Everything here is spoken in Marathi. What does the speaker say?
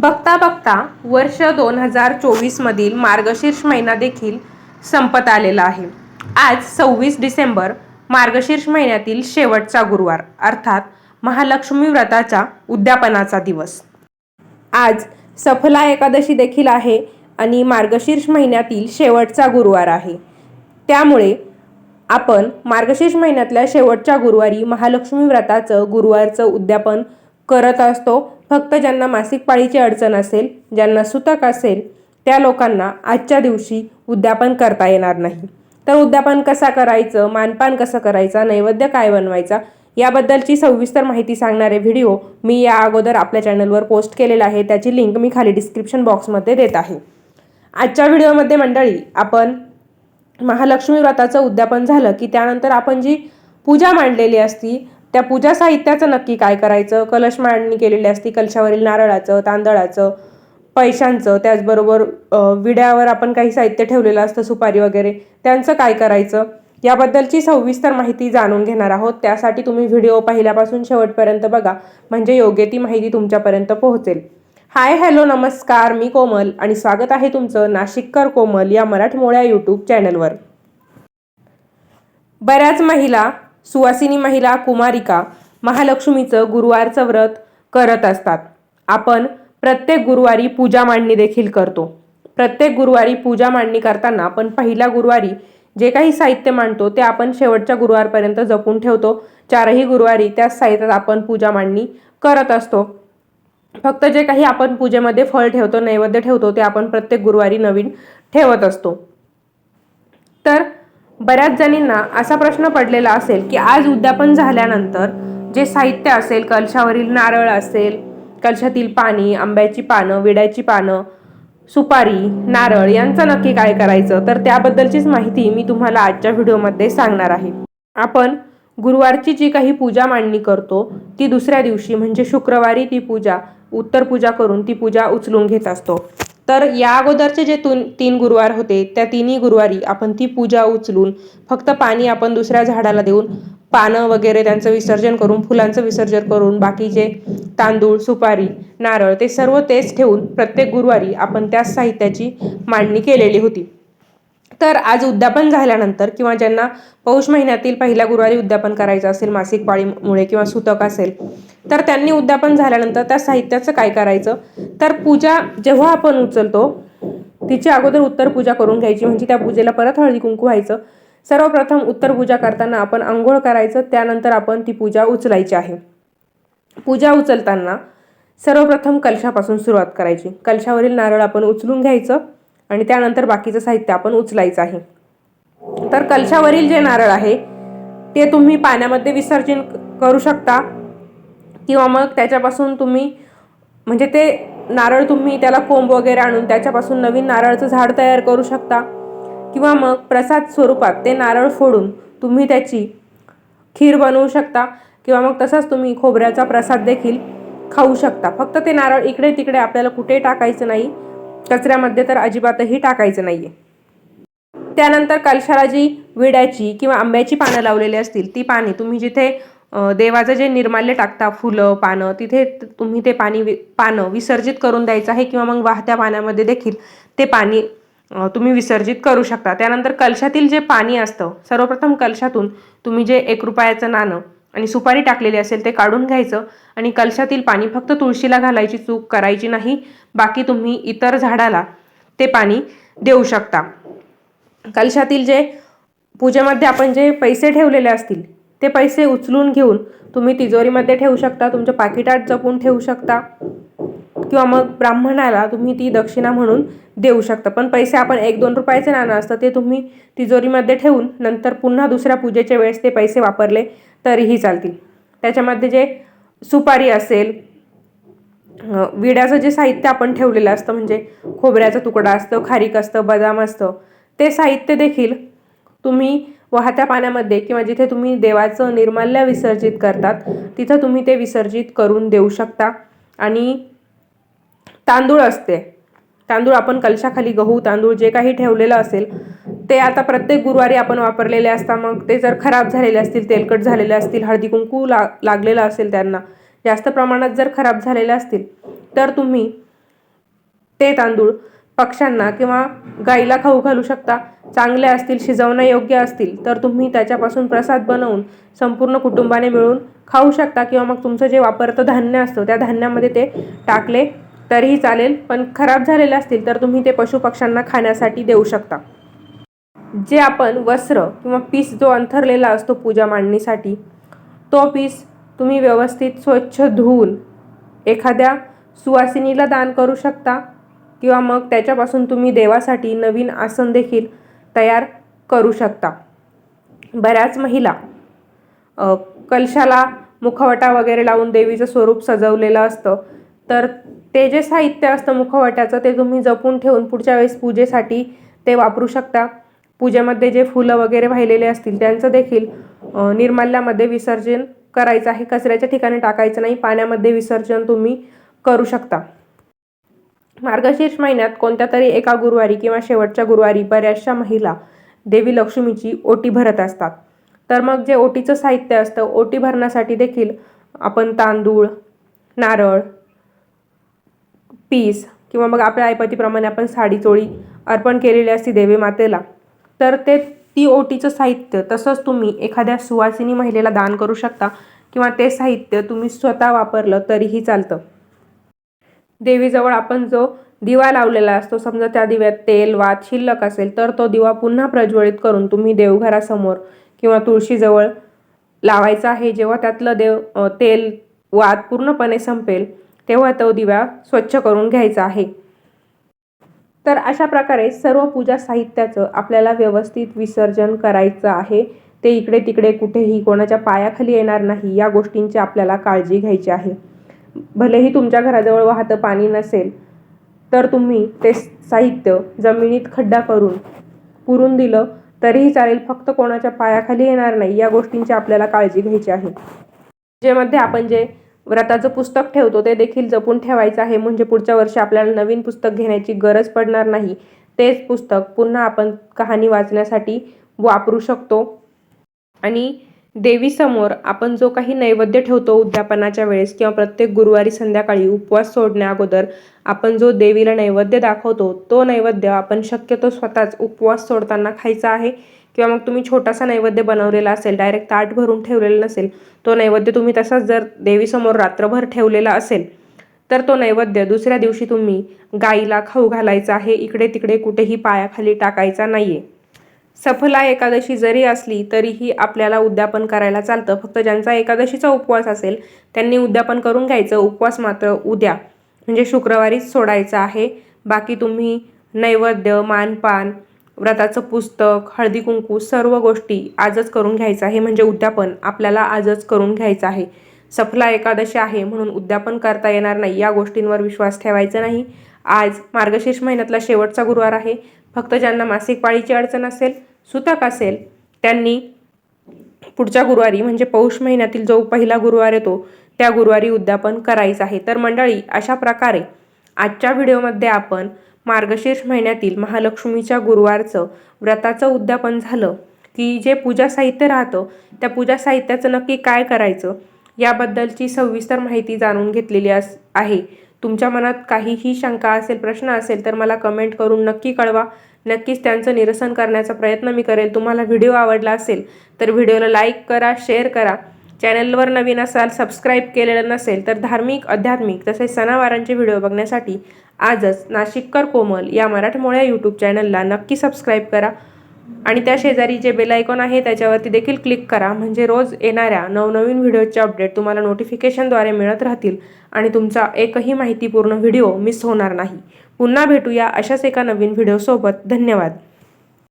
बघता बघता वर्ष दोन हजार चोवीसमधील मार्गशीर्ष महिना देखील संपत आलेला आहे. आज सव्वीस डिसेंबर मार्गशीर्ष महिन्यातील शेवटचा गुरुवार अर्थात महालक्ष्मी व्रताच्या उद्यापनाचा दिवस. आज सफला एकादशी देखील आहे आणि मार्गशीर्ष महिन्यातील शेवटचा गुरुवार आहे. त्यामुळे आपण मार्गशीर्ष महिन्यातल्या शेवटच्या गुरुवारी महालक्ष्मी व्रताचं गुरुवारचं उद्यापन करत असतो. फक्त ज्यांना मासिक पाळीची अडचण असेल ज्यांना सुतक असेल त्या लोकांना आजच्या दिवशी उद्यापन करता येणार नाही. तर उद्यापन कसा करायचं मानपान कसं करायचा नैवेद्य काय बनवायचा याबद्दलची सविस्तर माहिती सांगणारे व्हिडिओ मी या अगोदर आपल्या चॅनलवर पोस्ट केलेला आहे. त्याची लिंक मी खाली डिस्क्रिप्शन बॉक्समध्ये देत आहे. आजच्या व्हिडिओमध्ये मंडळी आपण महालक्ष्मी व्रताचं उद्यापन झालं की त्यानंतर आपण जी पूजा मांडलेली असती त्या पूजा साहित्याचं नक्की काय करायचं? कलश मांडणी केलेली असती कलशावरील नारळाचं तांदळाचं पैशांचं त्याचबरोबर विड्यावर आपण काही साहित्य ठेवलेलं असतं सुपारी वगैरे त्यांचं काय करायचं? याबद्दलची सविस्तर माहिती जाणून घेणार आहोत. त्यासाठी तुम्ही व्हिडिओ पहिल्यापासून शेवटपर्यंत बघा. म्हणजे योग्य ती माहिती तुमच्यापर्यंत पोहोचेल. हाय हॅलो नमस्कार. मी कोमल आणि स्वागत आहे तुमचं नाशिककर कोमल या मराठमोळ्या यूट्यूब चॅनलवर. बऱ्याच महिला सुवासिनी महिला कुमारिका महालक्ष्मीचं गुरुवारचं व्रत करत असतात. आपण प्रत्येक गुरुवारी पूजा मांडणी देखील करतो. प्रत्येक गुरुवारी पूजा मांडणी करताना आपण पहिल्या गुरुवारी जे काही साहित्य मांडतो ते आपण शेवटच्या गुरुवारपर्यंत जपून ठेवतो. चारही गुरुवारी त्याच साहित्यात आपण पूजा मांडणी करत असतो. फक्त जे काही आपण पूजेमध्ये फळ ठेवतो नैवेद्य ठेवतो ते आपण प्रत्येक गुरुवारी नवीन ठेवत असतो. तर बऱ्याच जणींना असा प्रश्न पडलेला असेल की आज उद्यापन झाल्यानंतर जे साहित्य असेल कलशावरील नारळ असेल कलशातील पाणी आंब्याची पानं विड्याची पानं सुपारी नारळ यांचं नक्की काय करायचं? तर त्याबद्दलचीच माहिती मी तुम्हाला आजच्या व्हिडिओमध्ये सांगणार आहे. आपण गुरुवारची जी काही पूजा मांडणी करतो ती दुसऱ्या दिवशी म्हणजे शुक्रवारी ती पूजा उत्तर पूजा करून ती पूजा उचलून घेत असतो. तर या अगोदरचे जे तुन तीन गुरुवार होते त्या तिन्ही गुरुवारी आपण ती पूजा उचलून फक्त पाणी आपण दुसऱ्या झाडाला देऊन पानं वगैरे त्यांचं विसर्जन करून फुलांचं विसर्जन करून बाकीचे तांदूळ सुपारी नारळ ते सर्व तेच ठेवून प्रत्येक गुरुवारी आपण त्याच साहित्याची मांडणी केलेली होती. तर आज उद्यापन झाल्यानंतर किंवा ज्यांना पौष महिन्यातील पहिल्या गुरुवारी उद्यापन करायचं असेल मासिक पाळीमुळे किंवा सुतक असेल तर त्यांनी उद्यापन झाल्यानंतर त्या साहित्याचं काय करायचं? तर पूजा जेव्हा आपण उचलतो तिची अगोदर उत्तर पूजा करून घ्यायची म्हणजे त्या पूजेला परत हळदी कुंकू व्हायचं. सर्वप्रथम उत्तर पूजा करताना आपण आंघोळ करायचं त्यानंतर आपण ती पूजा उचलायची आहे. पूजा उचलताना सर्वप्रथम कलशापासून सुरुवात करायची. कलशावरील नारळ आपण उचलून घ्यायचं. आणि त्यानंतर बाकीचं साहित्य आपण उचलायचं आहे. तर कलशावरील जे नारळ आहे ते तुम्ही पाण्यामध्ये विसर्जन करू शकता. किंवा मग त्याच्यापासून तुम्ही म्हणजे ते नारळ तुम्ही त्याला कोंब वगैरे आणून त्याच्यापासून नवीन नारळचं झाड तयार करू शकता. किंवा मग प्रसाद स्वरूपात ते नारळ फोडून तुम्ही त्याची खीर बनवू शकता. किंवा मग तसाच तुम्ही खोबऱ्याचा प्रसाद देखील खाऊ शकता. फक्त ते नारळ इकडे तिकडे आपल्याला कुठे टाकायचं नाही. कचऱ्यामध्ये तर अजिबातही टाकायचं नाही आहे त्यानंतर कलशाला जी विड्याची किंवा आंब्याची पानं लावलेली असतील ती पाणी तुम्ही जिथे देवाचं जे निर्माल्य टाकता फुलं पानं तिथे तुम्ही ते पाणी वि पानं विसर्जित करून द्यायचं आहे किंवा मग वाहत्या पाण्यामध्ये देखील ते पाणी तुम्ही विसर्जित करू शकता. त्यानंतर कलशातील जे पाणी असतं सर्वप्रथम कलशातून तुम्ही जे एक रुपयाचं नाणं आणि सुपारी टाकलेली असेल ते काढून घ्यायचं आणि कलशातील पाणी फक्त तुळशीला घालायची चूक करायची नाही बाकी तुम्ही इतर झाडाला ते पाणी देऊ शकता. कलशातील जे पूजेमध्ये आपण जे पैसे ठेवलेले असतील ते पैसे उचलून घेऊन तुम्ही तिजोरीमध्ये ठेवू शकता तुमच्या पाकिटात जपून ठेवू शकता. किंवा मग ब्राह्मणाला तुम्ही ती दक्षिणा म्हणून देऊ शकता. पण पैसे आपण एक दोन रुपयाचे नाणं असतं ते तुम्ही तिजोरीमध्ये ठेवून नंतर पुन्हा दुसऱ्या पूजेच्या वेळेस ते पैसे वापरले तरीही चालतील. त्याच्यामध्ये जे सुपारी असेल विड्याचं जे साहित्य आपण ठेवलेलं असतं म्हणजे खोबऱ्याचा तुकडा असतं खारीक असतं बदाम असतं ते साहित्य देखील तुम्ही वाहत्या पाण्यामध्ये किंवा जिथे तुम्ही देवाचं निर्माल्य विसर्जित करतात तिथं तुम्ही ते विसर्जित करून देऊ शकता. आणि तांदूळ असते. तांदूळ आपण कलशाखाली गहू तांदूळ जे काही ठेवलेलं असेल ते आता प्रत्येक गुरुवारी आपण वापरलेले असता मग ते जर खराब झालेले असतील तेलकट झालेले असतील हळदी कुंकू ला लागलेलं असेल त्यांना जास्त प्रमाणात जर खराब झालेले असतील तर तुम्ही ते तांदूळ पक्ष्यांना किंवा गाईला खाऊ घालू शकता. चांगले असतील शिजवण्यायोग्य असतील तर तुम्ही त्याच्यापासून प्रसाद बनवून संपूर्ण कुटुंबाने मिळून खाऊ शकता किंवा मग तुमचं जे वापरतं धान्य असतं त्या धान्यामध्ये ते टाकले तरीही चालेल पण खराब झालेले असतील तर तुम्ही ते पशुपक्ष्यांना खाण्यासाठी देऊ शकता. जे आपण वस्त्र किंवा पीस जो अंथरलेला असतो पूजा मांडणीसाठी तो पीस तुम्ही व्यवस्थित स्वच्छ धुवून एखाद्या सुवासिनीला दान करू शकता किंवा मग त्याच्यापासून तुम्ही देवासाठी नवीन आसन देखील तयार करू शकता. बऱ्याच महिला कलशाला मुखवटा वगैरे लावून देवीचं स्वरूप सजवलेलं असतं. तर ते जे साहित्य असतं मुखवट्याचं ते तुम्ही जपून ठेवून पुढच्या वेळेस पूजेसाठी ते वापरू शकता. पूजेमध्ये जे फुलं वगैरे वाहिलेले असतील त्यांचं देखील निर्माल्यामध्ये विसर्जन करायचं आहे. कचऱ्याच्या ठिकाणी टाकायचं नाही. पाण्यामध्ये विसर्जन तुम्ही करू शकता. मार्गशीर्ष महिन्यात कोणत्या तरी एका गुरुवारी किंवा शेवटच्या गुरुवारी बऱ्याचशा महिला देवी लक्ष्मीची ओटी भरत असतात. तर मग जे ओटीचं साहित्य असतं ओटी भरण्यासाठी देखील आपण तांदूळ नारळ पीस किंवा मग आपल्या ऐपतीप्रमाणे आपण साडी चोळी अर्पण केलेली असते देवी मातेला तर ते ती ओटीचं साहित्य तसंच तुम्ही एखाद्या सुवासिनी महिलेला दान करू शकता किंवा ते साहित्य तुम्ही स्वतः वापरलं तरीही चालतं. देवीजवळ आपण जो दिवा लावलेला असतो समजा त्या दिव्यात तेल वात शिल्लक असेल तर तो दिवा पुन्हा प्रज्वलित करून तुम्ही देवघरासमोर किंवा तुळशीजवळ लावायचा आहे. जेव्हा त्यातलं देव तेल वात पूर्णपणे संपेल तेव्हा तो दिवा स्वच्छ करून घ्यायचा आहे. तर अशा प्रकारे सर्व पूजा साहित्याचं आपल्याला व्यवस्थित विसर्जन करायचं आहे. ते इकडे तिकडे कुठेही कोणाच्या पायाखाली येणार नाही या गोष्टींची आपल्याला काळजी घ्यायची आहे. भलेही तुमच्या घराजवळ वाहतं पाणी नसेल तर तुम्ही ते साहित्य जमिनीत खड्डा करून पुरून दिलं तरीही चालेल फक्त कोणाच्या पायाखाली येणार नाही या गोष्टींची आपल्याला काळजी घ्यायची आहे. पूजेमध्ये आपण जे व्रताचं पुस्तक ठेवतो ते देखील जपून ठेवायचं आहे. म्हणजे पुढच्या वर्षी आपल्याला नवीन पुस्तक घेण्याची गरज पडणार नाही. तेच पुस्तक पुन्हा आपण कहाणी वाचण्यासाठी वापरू शकतो. आणि देवीसमोर आपण जो काही नैवेद्य ठेवतो उद्यापनाच्या वेळेस किंवा प्रत्येक गुरुवारी संध्याकाळी उपवास सोडण्या अगोदर आपण जो देवीला नैवेद्य दाखवतो तो नैवेद्य आपण शक्यतो स्वतःच उपवास सोडताना खायचा आहे किंवा मग तुम्ही छोटासा नैवेद्य बनवलेला असेल डायरेक्ट ताट भरून ठेवलेला नसेल तो नैवेद्य तुम्ही तसाच जर देवीसमोर रात्रभर ठेवलेला असेल तर तो नैवेद्य दुसऱ्या दिवशी तुम्ही गाईला खाऊ घालायचा आहे इकडे तिकडे कुठेही पायाखाली टाकायचा नाही आहे सफला एकादशी जरी असली तरीही आपल्याला उद्यापन करायला चालतं. फक्त ज्यांचा एकादशीचा उपवास असेल त्यांनी उद्यापन करून घ्यायचं. उपवास मात्र उद्या म्हणजे शुक्रवारीच सोडायचा आहे. बाकी तुम्ही नैवेद्य मानपान व्रताचं पुस्तक हळदी कुंकू सर्व गोष्टी आजच करून घ्यायचं आहे. म्हणजे उद्यापन आपल्याला आजच करून घ्यायचं आहे. सफला एकादशी आहे म्हणून उद्यापन करता येणार नाही. या गोष्टींवर विश्वास ठेवायचा नाही. आज मार्गशीर्ष महिन्यातला शेवटचा गुरुवार आहे. फक्त ज्यांना मासिक पाळीची अडचण असेल सुतक असेल त्यांनी पुढच्या गुरुवारी म्हणजे पौष महिन्यातील जो पहिला गुरुवार येतो त्या गुरुवारी उद्यापन करायचं आहे. तर मंडळी अशा प्रकारे आजच्या व्हिडिओमध्ये आपण मार्गशीर्ष महिन्यातील महालक्ष्मीच्या गुरुवारचं व्रताचं उद्यापन झालं की जे पूजा साहित्य राहतं त्या पूजा साहित्याचं नक्की काय करायचं याबद्दलची सविस्तर माहिती जाणून घेतलेली अस आहे. तुमच्या मनात काहीही शंका असेल प्रश्न असेल तर मला कमेंट करून नक्की कळवा. नक्कीच त्यांचं निरसन करण्याचा प्रयत्न मी करेल. तुम्हाला व्हिडिओ आवडला असेल तर व्हिडिओला लाईक करा शेअर करा. चॅनलवर नवीन असाल सबस्क्राईब केलेलं नसेल तर धार्मिक आध्यात्मिक तसेच सणावारांचे व्हिडिओ बघण्यासाठी आजच नाशिककर कोमल या मराठमोळ्या यूट्यूब चॅनलला नक्की सबस्क्राईब करा. आणि त्या शेजारी जे बेल आयकॉन आहे त्याच्यावरती देखील क्लिक करा. म्हणजे रोज येणाऱ्या नवनवीन व्हिडिओचे अपडेट तुम्हाला नोटिफिकेशनद्वारे मिळत राहतील आणि तुमचा एकही माहितीपूर्ण व्हिडिओ मिस होणार नाही. पुन्हा भेटूया अशाच एका नवीन व्हिडिओसोबत धन्यवाद.